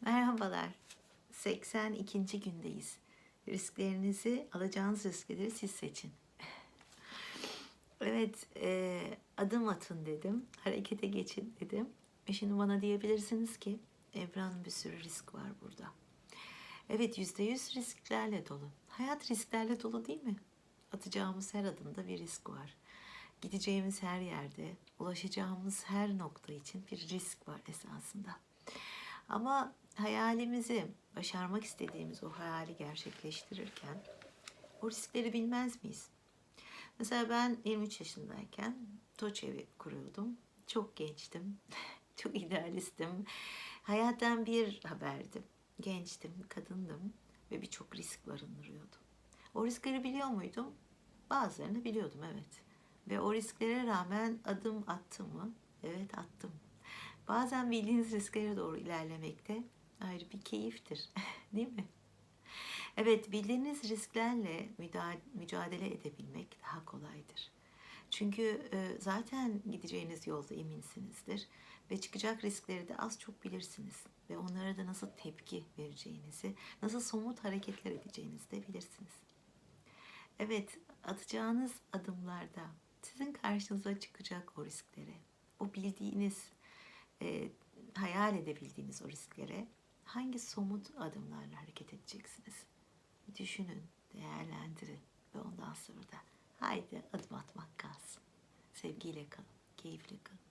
Merhabalar. 82. gündeyiz. Risklerinizi, alacağınız riskleri siz seçin. Evet, e, adım atın dedim. Harekete geçin dedim. E şimdi bana diyebilirsiniz ki Ebran bir sürü risk var burada. Evet, yüzde yüz risklerle dolu. Hayat risklerle dolu değil mi? Atacağımız her adımda bir risk var. Gideceğimiz her yerde, ulaşacağımız her nokta için bir risk var esasında. Ama hayalimizi, başarmak istediğimiz o hayali gerçekleştirirken o riskleri bilmez miyiz? Mesela ben 23 yaşındayken Toç evi kuruyordum. Çok gençtim, çok idealistim. Hayattan bir haberdim. Gençtim, kadındım ve birçok risk barındırıyordum. O riskleri biliyor muydum? Bazılarını biliyordum evet. Ve o risklere rağmen adım attım mı? Evet attım. Bazen bildiğiniz risklere doğru ilerlemekte ayrı bir keyiftir. Değil mi? Evet, bildiğiniz risklerle mücadele edebilmek daha kolaydır. Çünkü e, zaten gideceğiniz yolda eminsinizdir ve çıkacak riskleri de az çok bilirsiniz ve onlara da nasıl tepki vereceğinizi, nasıl somut hareketler edeceğinizi de bilirsiniz. Evet, atacağınız adımlarda sizin karşınıza çıkacak o risklere, o bildiğiniz, e, hayal edebildiğiniz o risklere hangi somut adımlarla hareket edeceksiniz? Düşünün, değerlendirin ve ondan sonra da haydi adım atmak kalsın. Sevgiyle kalın, keyifle kalın.